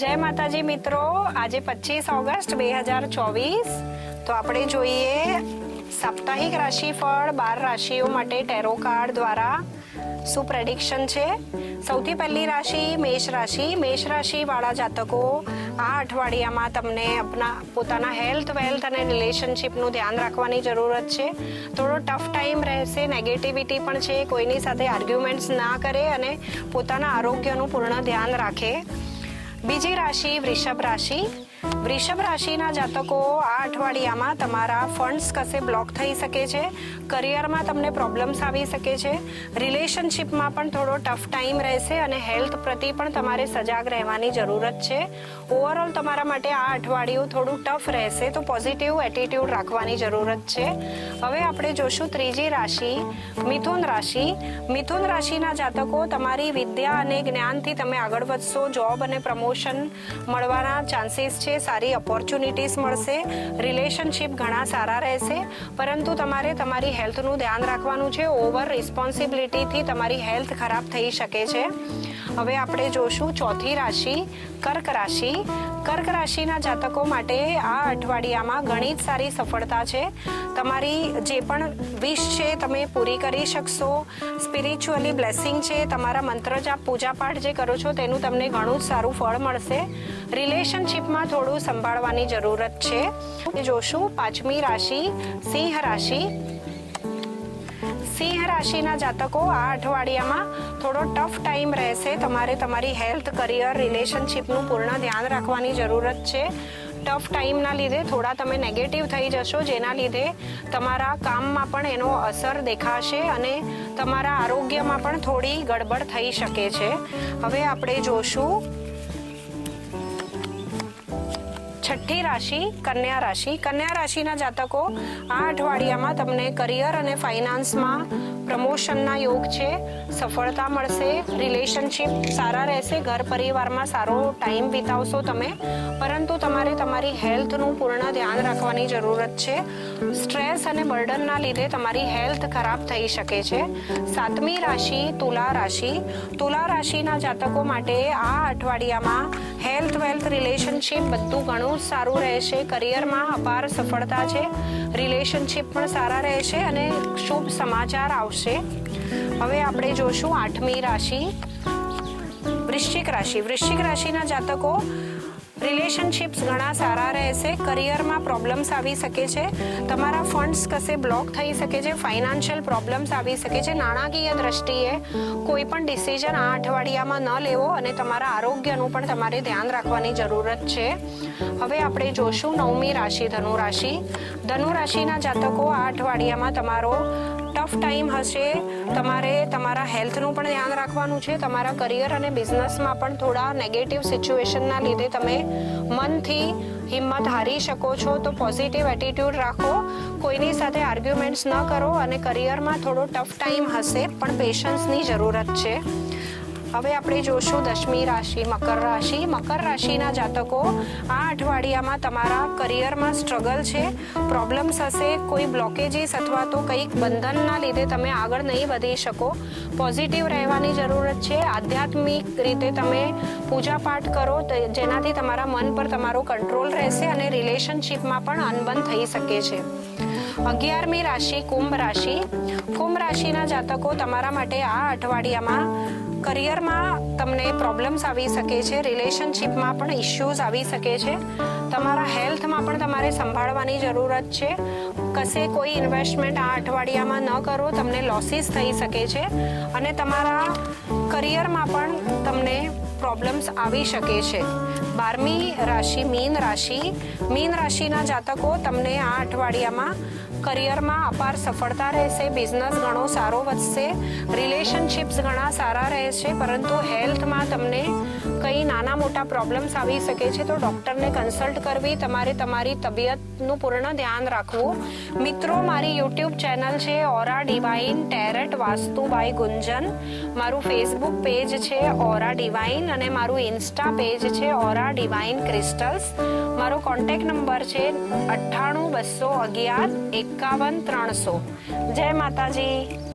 જય માતાજી મિત્રો, આજે પચીસ ઓગસ્ટ બે હજાર ચોવીસ. તો આપણે જોઈએ સાપ્તાહિક રાશિફળ બાર રાશિઓ માટે ટેરો કાર્ડ દ્વારા શું પ્રેડિક્શન છે? સૌથી પહેલી રાશિ મેષ રાશિ. મેષ રાશિ વાળા જાતકો, આ અઠવાડિયામાં તમને આપના પોતાના હેલ્થ વેલ્થ અને રિલેશનશિપનું ધ્યાન રાખવાની જરૂરત છે. થોડો ટફ ટાઈમ રહેશે નેગેટિવિટી પણ છે, કોઈની સાથે આર્ગ્યુમેન્ટ્સ ના કરે અને પોતાના આરોગ્યનું પૂર્ણ ધ્યાન રાખે. બીજી રાશિ વૃષભ રાશિ. વૃષભ રાશિના જાતકો આ અઠવાડિયામાં તમારા ફંડ્સ કશે બ્લોક થઈ શકે છે? કરિયરમાં તમને પ્રોબ્લેમ્સ આવી શકે છે? રિલેશનશિપમાં પણ થોડો ટફ ટાઈમ રહેશે અને હેલ્થ પ્રતિ પણ તમારે સજાગ રહેવાની જરૂરત છે. ઓવરઓલ તમારા માટે આ અઠવાડિયું થોડું ટફ રહેશે તો પોઝિટિવ એટીટ્યુડ રાખવાની જરૂરત છે. હવે આપણે જોશું ત્રીજી રાશિ, મિથુન રાશિ. મિથુન રાશિના જાતકો તમારી વિદ્યા અને જ્ઞાનથી તમે આગળ વધશો, જોબ અને પ્રમોશન મળવાના ચાન્સીસ છે, સારી ઓપોર્ચ્યુનિટીઝ મળશે. રિલેશનશિપ ઘણા સારા રહેશે. પરંતુ તમારે તમારી હેલ્થનું ધ્યાન રાખવાનું છે. ઓવર રિસ્પોન્સિબિલિટીથી તમારી હેલ્થ ખરાબ થઈ શકે છે. હવે આપણે જોશું ચોથી રાશિ, કર્ક રાશિ. કર્ક રાશિના જાતકો માટે આ અઠવાડિયામાં ઘણી જ સારી સફળતા છે. તમારી જે પણ વિશ છે, તમે પૂરી કરી શકશો. સ્પિરિચ્યુઅલી બ્લેસિંગ છે, તમારા મંત્ર જાપ પૂજા પાઠ જે કરો છો, તેનું તમને ઘણું જ સારું ફળ મળશે. રિલેશનશિપમાં થોડું સંભાળવાની જરૂરત છે. જોશું, પાંચમી રાશિ, સિંહ રાશિ. સિંહ રાશિના જાતકો આ અઠવાડિયામાં થોડો ટફ ટાઈમ રહેશે. તમારે તમારી હેલ્થ કરિયર રિલેશનશિપનું પૂર્ણ ધ્યાન રાખવાની જરૂરત છે. ટફ ટાઈમના લીધે થોડા તમે નેગેટિવ થઈ જશો, જેના લીધે તમારા કામમાં પણ એનો અસર દેખાશે અને તમારા આરોગ્યમાં પણ થોડી ગડબડ થઈ શકે છે. હવે આપણે જોશું છઠ્ઠી રાશિ, કન્યા રાશિ. કન્યા રાશિના જાતકો આ અઠવાડિયામાં તમને કરિયર અને ફાઇનાન્સમાં પ્રમોશનના યોગ છે. સફળતા મળશે રિલેશનશિપ સારા રહેશે, ઘર પરિવારમાં સારો ટાઈમ વિતાવશો તમે. પરંતુ તમારે તમારી હેલ્થનું પૂર્ણ ધ્યાન રાખવાની જરૂરત છે. સ્ટ્રેસ અને બર્ડનના લીધે તમારી હેલ્થ ખરાબ થઈ શકે છે. સાતમી રાશિ, તુલા રાશિ. તુલા રાશિના જાતકો માટે આ અઠવાડિયામાં હેલ્થ વેલ્થ રિલેશનશિપ બધું ઘણું સારું રહેશે. કરિયરમાં અપાર સફળતા છે. રિલેશનશિપ પણ સારા રહેશે અને શુભ સમાચાર આવશે. હવે આપણે જોશું આઠમી રાશિ. વૃશ્ચિક રાશિ. વૃશ્ચિક રાશિના જાતકો રિલેશનશિપ્સ ઘણા સારા રહેશે, કરિયરમાં પ્રોબ્લેમ્સ આવી શકે છે, તમારા ફંડ્સ કશે બ્લોક થઈ શકે છે ફાઇનાન્શિયલ પ્રોબ્લેમ્સ આવી શકે છે, નાણાકીય દ્રષ્ટિએ કોઈ પણ ડિસિઝન આ અઠવાડિયામાં ન લેવો અને તમારા આરોગ્યનું પણ તમારે ધ્યાન રાખવાની જરૂરત છે. હવે આપણે જોશું નવમી રાશિ ધનુ રાશિ ધનુ રાશિના જાતકો આ અઠવાડિયામાં તમારો ટફ ટાઈમ હશે. તમારે તમારા હેલ્થનું પણ ધ્યાન રાખવાનું છે. તમારા કરિયર અને બિઝનેસમાં પણ થોડા નેગેટિવ સિચ્યુએશનના લીધે તમે મનથી હિંમત હારી શકો છો. તો પોઝિટિવ એટીટ્યુડ રાખો. કોઈની સાથે આર્ગ્યુમેન્ટ્સ ન કરો અને કરિયરમાં થોડો ટફ ટાઈમ હશે, પણ પેશન્સની જરૂરત છે. હવે આપણે જોશું દશમી રાશિ, મકર રાશિ. મકર રાશિના જાતકો આ અઠવાડિયામાં તમારા કરિયરમાં સ્ટ્રગલ છે. પ્રોબ્લેમ્સ હશે, કોઈ બ્લોકેજીસ અથવા તો કંઈક બંધનના લીધે તમે આગળ નહીં વધી શકો. પોઝિટિવ રહેવાની જરૂરત છે. આધ્યાત્મિક રીતે તમે પૂજાપાઠ કરો જેનાથી તમારા મન પર તમારો કંટ્રોલ રહેશે અને રિલેશનશિપમાં પણ અનબન થઈ શકે છે. અગિયારમી રાશિ, કુંભ રાશિ. કુંભ રાશિના જાતકો તમારા માટે આ અઠવાડિયામાં કરિયરમાં તમને પ્રોબ્લેમ્સ આવી શકે છે રિલેશનશીપમાં પણ ઇશ્યુઝ આવી શકે છે. તમારા હેલ્થમાં પણ તમારે સંભાળવાની જરૂરત છે. કશે કોઈ ઇન્વેસ્ટમેન્ટ આ અઠવાડિયામાં ન કરો, તમને લોસીસ થઈ શકે છે. અને તમારા કરિયરમાં પણ તમને પ્રોબ્લેમ્સ આવી શકે છે. બારમી રાશિ, મીન રાશિ. મીન રાશિના જાતકો તમને આ અઠવાડિયામાં કરિયરમાં અપાર સફળતા રહેશે બિઝનેસ ઘણો સારો વધશે રિલેશનશિપ્સ ઘણા સારા રહેશે, પરંતુ હેલ્થમાં તમને કંઈ નાના મોટા પ્રોબ્લેમ્સ આવી શકે છે તો ડૉક્ટરને કન્સલ્ટ કરવી, તમારે તમારી તબિયતનું પૂર્ણ ધ્યાન રાખવું. મિત્રો, મારી યુટ્યુબ ચેનલ છે Aura Divine Tarot Vastu by Gunjan મારું ફેસબુક પેજ છે ઓરા ડિવાઇન અને મારું ઇન્સ્ટા પેજ છે ઓરા ડિવાઇન ક્રિસ્ટલ્સ મારો કોન્ટેક્ટ નંબર છે અઠ્ઠાણું બસો અગિયાર એકાવન ત્રણસો. જય માતાજી.